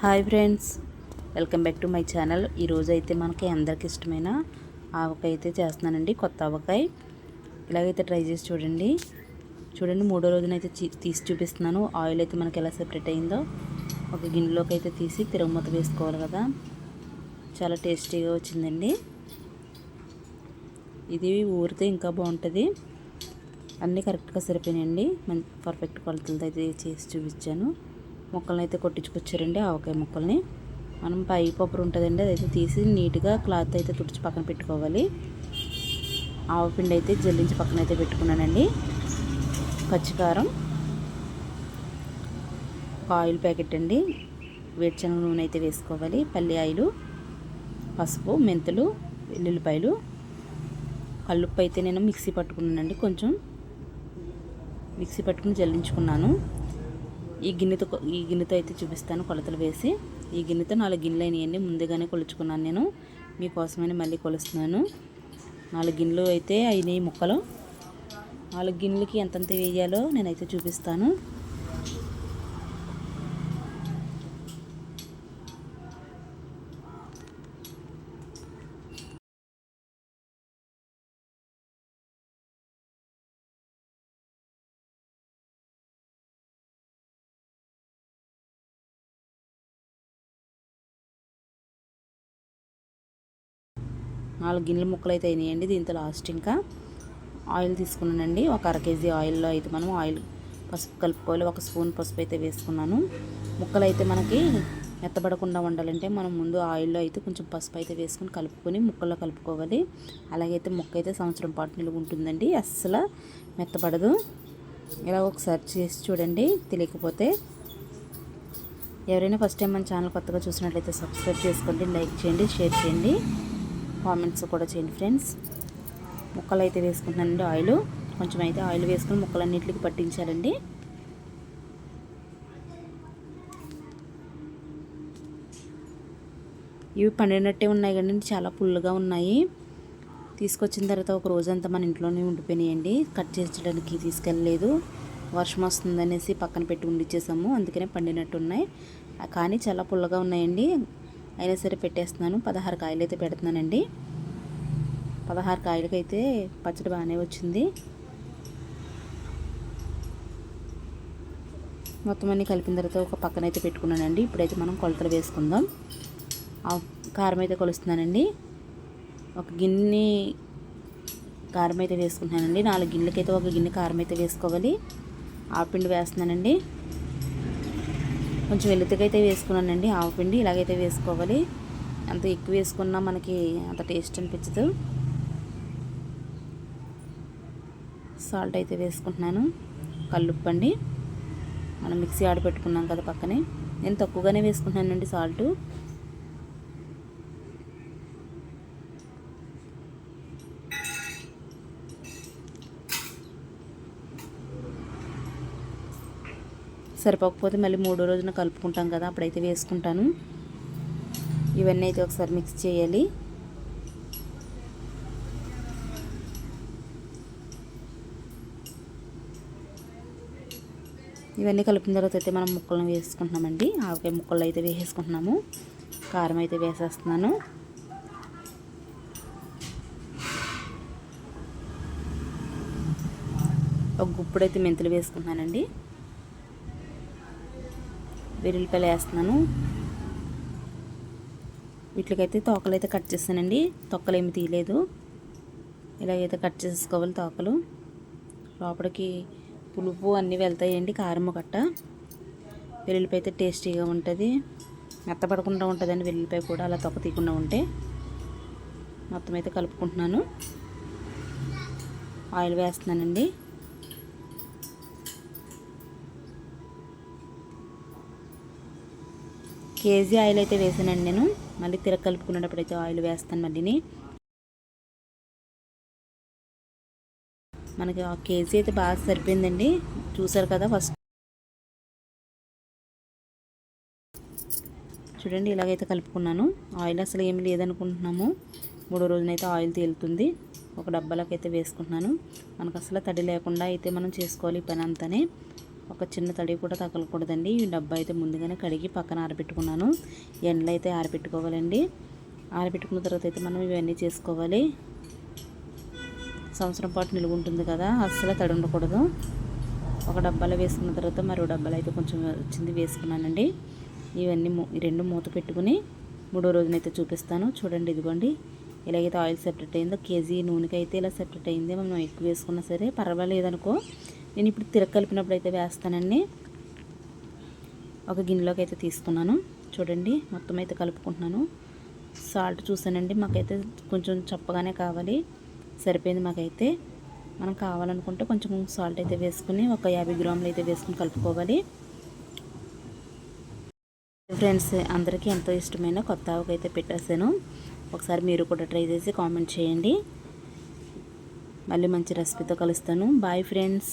Hi friends welcome back to my channel. ఈరోజు అయితే మనకి అందరికి ఇష్టమైన ఆవకాయ అయితే చేస్తున్నానండి కొత్త ఆవకాయ. ఇలాగైతే ట్రై చేసి చూడండి. చూడండి మూడో రోజున అయితే తీసి చూపిస్తున్నాను. ఆయిల్ అయితే మనకి ఎలా సెపరేట్ అయిందో ఒక గిన్నెలోకి అయితే తీసి తిరుగుమూత వేసుకోవాలి కదా. చాలా టేస్టీగా వచ్చిందండి. ఇది ఊరితే ఇంకా బాగుంటుంది. అన్నీ కరెక్ట్గా సరిపోయినాయండి. మంచి పర్ఫెక్ట్ కొలతలతో అయితే చేసి చూపించాను. మొక్కలను అయితే కొట్టించుకొచ్చారండి ఆవకాయ మొక్కల్ని. మనం పై పప్పు ఉంటుందండి అదైతే తీసి నీట్గా క్లాత్ అయితే తుడిచి పక్కన పెట్టుకోవాలి. ఆవపిండి అయితే జల్లించి పక్కన అయితే పెట్టుకున్నానండి. పచ్చికారం ఒక ఆయిల్ ప్యాకెట్ అండి. వేరుశనగ నూనె అయితే వేసుకోవాలి పల్లి ఆయిలు పసుపు మెంతులు వెల్లుల్లిపాయలు. కల్లుప్పు అయితే నేను మిక్సీ పట్టుకున్నానండి కొంచెం మిక్సీ పట్టుకుని జల్లించుకున్నాను. ఈ గిన్నెతో ఈ గిన్నెతో అయితే చూపిస్తాను. కొలతలు వేసి ఈ గిన్నెతో నాలుగు గిన్నెలు అయినాయండి. ముందుగానే కొలుచుకున్నాను నేను. మీకోసమని మళ్ళీ కొలుస్తున్నాను. నాలుగు గిన్నెలు అయితే అయినాయి ముక్కలు. నాలుగు గిన్నెలకి ఎంతెంత వేయాలో నేనైతే చూపిస్తాను. నాలుగు గిన్నెల ముక్కలు అయితే అయినాయండి. దీంతో లాస్ట్ ఇంకా ఆయిల్ తీసుకున్నానండి. ఒక అర కేజీ ఆయిల్లో అయితే మనం ఆయిల్ పసుపు కలుపుకోవాలి. ఒక స్పూన్ పసుపు అయితే వేసుకున్నాను. ముక్కలు అయితే మనకి మెత్తబడకుండా ఉండాలంటే మనం ముందు ఆయిల్లో అయితే కొంచెం పసుపు అయితే వేసుకొని కలుపుకొని ముక్కల్లో కలుపుకోవాలి. అలాగైతే ముక్క అయితే సంవత్సరం పాటు నిలువ ఉంటుందండి. అస్సలు మెత్తబడదు. ఇలా ఒకసారి చేసి చూడండి. తెలియకపోతే ఎవరైనా ఫస్ట్ టైం మన ఛానల్ కొత్తగా చూసినట్లయితే సబ్స్క్రైబ్ చేసుకోండి లైక్ చేయండి షేర్ చేయండి. కామెంట్స్ కూడా చేయండి ఫ్రెండ్స్. ముక్కలు అయితే వేసుకుంటున్నానండి ఆయిల్. కొంచెం అయితే ఆయిల్ వేసుకుని ముక్కలన్నింటికి పట్టించాలండి. ఇవి పండినట్టే ఉన్నాయి కానీ చాలా పుల్లగా ఉన్నాయి. తీసుకొచ్చిన తర్వాత ఒక రోజంతా మన ఇంట్లోనే ఉండిపోయినాయండి. కట్ చేయించడానికి తీసుకెళ్ళలేదు. వర్షం వస్తుందనేసి పక్కన పెట్టి ఉండిచ్చేసాము అందుకనే పండినట్టు ఉన్నాయి కానీ చాలా పుల్లగా ఉన్నాయండి. అయినా సరే పెట్టేస్తున్నాను. పదహారు కాయలు అయితే పెడుతున్నానండి. పదహారు కాయలకైతే పచ్చడి బాగానే వచ్చింది. మొత్తం అన్ని కలిపిన తర్వాత ఒక పక్కన అయితే పెట్టుకున్నానండి. ఇప్పుడైతే మనం కొలతలు వేసుకుందాం. ఆ కారం అయితే కొలుస్తున్నానండి. ఒక గిన్నె కారం అయితే వేసుకుంటున్నానండి. నాలుగు గిన్నెలకైతే ఒక గిన్నె కారం అయితే వేసుకోవాలి. ఆపిండి వేస్తున్నానండి. కొంచెం వెలుతుకైతే వేసుకున్నానండి. ఆవు పిండి ఇలాగైతే వేసుకోవాలి. అంత ఎక్కువ వేసుకున్నా మనకి అంత టేస్ట్ అనిపించదు. సాల్ట్ అయితే వేసుకుంటున్నాను. కల్లుప్పండి మనం మిక్సీ ఆడి పెట్టుకున్నాం కదా పక్కనే. నేను తక్కువగానే వేసుకుంటున్నానండి సాల్టు. సరిపోకపోతే మళ్ళీ మూడో రోజున కలుపుకుంటాం కదా అప్పుడైతే వేసుకుంటాను. ఇవన్నీ అయితే ఒకసారి మిక్స్ చేయాలి. ఇవన్నీ కలిపిన తర్వాత అయితే మనం ముక్కలను వేసుకుంటున్నామండి. ఆవకాయ ముక్కలు అయితే వేసేసుకుంటున్నాము. కారం అయితే వేసేస్తున్నాను. ఒక గుప్పుడైతే మెంతులు వేసుకుంటున్నానండి. వెల్లుల్లిపాయలు వేస్తున్నాను. వీటికైతే తోకలు అయితే కట్ చేస్తానండి. తొక్కలు ఏమి తీయలేదు. ఇలాగైతే కట్ చేసుకోవాలి తోకలు. లోపలికి పులుపు అన్నీ వెళ్తాయండి కారం కట్ట వెల్లుల్లిపాయ అయితే టేస్టీగా ఉంటుంది. మెత్తపడకుండా ఉంటుందండి వెల్లుల్లిపాయ కూడా అలా తొక్క తీయకుండా ఉంటే. మొత్తం అయితే కలుపుకుంటున్నాను. ఆయిల్ వేస్తున్నానండి. కేజీ ఆయిల్ అయితే వేసానండి నేను. మళ్ళీ తిరగ కలుపుకునేటప్పుడు అయితే ఆయిల్ వేస్తాను మళ్ళీని. మనకి ఆ కేజీ అయితే బాగా సరిపోయిందండి. చూసారు కదా ఫస్ట్. చూడండి ఇలాగైతే కలుపుకున్నాను. ఆయిల్ అసలు ఏమి లేదనుకుంటున్నాము. మూడో రోజునైతే ఆయిల్ తేలుతుంది. ఒక డబ్బాలోకి అయితే వేసుకుంటున్నాను. మనకు అసలు తడి లేకుండా అయితే మనం చేసుకోవాలి ఈ పని అంతానే. ఒక చిన్న తడి కూడా తగలకూడదండి. ఈ డబ్బా అయితే ముందుగానే కడిగి పక్కన ఆరబెట్టుకున్నాను. ఎండలో అయితే ఆరబెట్టుకోవాలండి. ఆరబెట్టుకున్న తర్వాత అయితే మనం ఇవన్నీ చేసుకోవాలి. సంవత్సరం పాటు నిలువ ఉంటుంది కదా అస్సలు తడి ఉండకూడదు. ఒక డబ్బాలో వేసుకున్న తర్వాత మరో డబ్బాలో అయితే కొంచెం వచ్చింది వేసుకున్నానండి. ఇవన్నీ మూ- ఈ రెండు మూత పెట్టుకుని మూడో రోజునైతే చూపిస్తాను. చూడండి ఇదిగోండి. ఎలాగైతే ఆయిల్ సెపరేట్ అయిందో కేజీ నూనెకి అయితే ఇలా సెపరేట్ అయింది. మనం ఎక్కువ వేసుకున్నా సరే పర్వాలేదనుకో నేను ఇప్పుడు తిరగ కలిపినప్పుడు అయితే వేస్తానండి. ఒక గిన్నెలోకి అయితే తీసుకున్నాను. చూడండి మొత్తం అయితే కలుపుకుంటున్నాను. సాల్ట్ చూసానండి మాకైతే కొంచెం చప్పగానే కావాలి. సరిపోయింది మాకైతే. మనం కావాలనుకుంటే కొంచెం సాల్ట్ అయితే వేసుకుని ఒక యాభై గ్రాములు అయితే వేసుకుని కలుపుకోవాలి. ఫ్రెండ్స్ అందరికీ ఎంతో ఇష్టమైన కొత్త ఆవకైతే పెట్టేశాను. ఒకసారి మీరు కూడా ట్రై చేసి కామెంట్ చేయండి. మళ్ళీ మంచి రెసిపీతో కలుస్తాను. Bye friends.